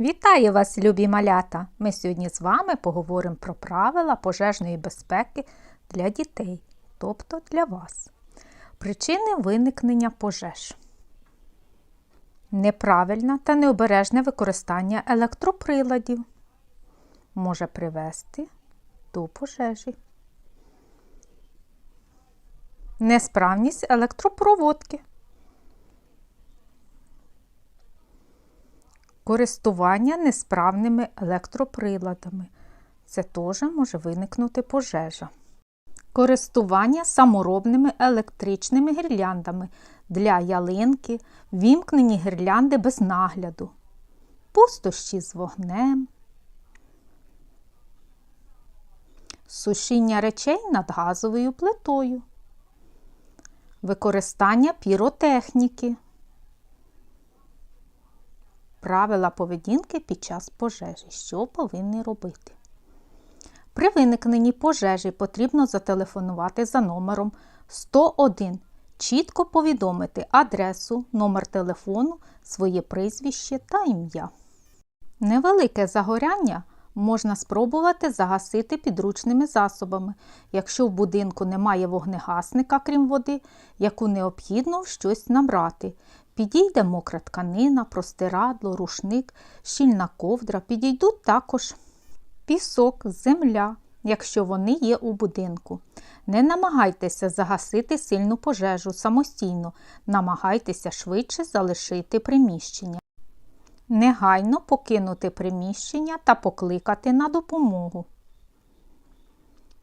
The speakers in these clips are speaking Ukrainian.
Вітаю вас, любі малята! Ми сьогодні з вами поговоримо про правила пожежної безпеки для дітей, тобто для вас. Причини виникнення пожеж. Неправильне та необережне використання електроприладів може привести до пожежі. Несправність електропроводки. Користування несправними електроприладами. Це теж може виникнути пожежа. Користування саморобними електричними гірляндами для ялинки, вімкнені гірлянди без нагляду, пустощі з вогнем, сушіння речей над газовою плитою, використання піротехніки. Правила поведінки під час пожежі. Що повинні робити? При виникненні пожежі потрібно зателефонувати за номером 101. Чітко повідомити адресу, номер телефону, своє прізвище та ім'я. Невелике загоряння можна спробувати загасити підручними засобами, якщо в будинку немає вогнегасника, крім води, яку необхідно в щось набрати. Підійде мокра тканина, простирадло, рушник, щільна ковдра, підійдуть також пісок, земля, якщо вони є у будинку. Не намагайтеся загасити сильну пожежу самостійно, намагайтеся швидше залишити приміщення. Негайно покинути приміщення та покликати на допомогу.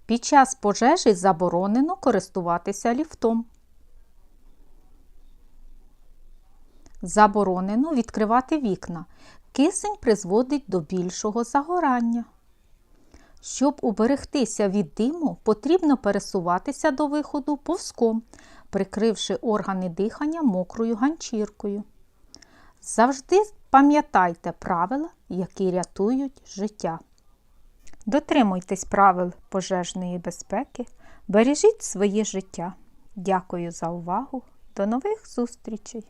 Під час пожежі заборонено користуватися ліфтом. Заборонено відкривати вікна. Кисень призводить до більшого загорання. Щоб уберегтися від диму, потрібно пересуватися до виходу повзком, прикривши органи дихання мокрою ганчіркою. Завжди пам'ятайте правила, які рятують життя. Дотримуйтесь правил пожежної безпеки, бережіть своє життя. Дякую за увагу. До нових зустрічей!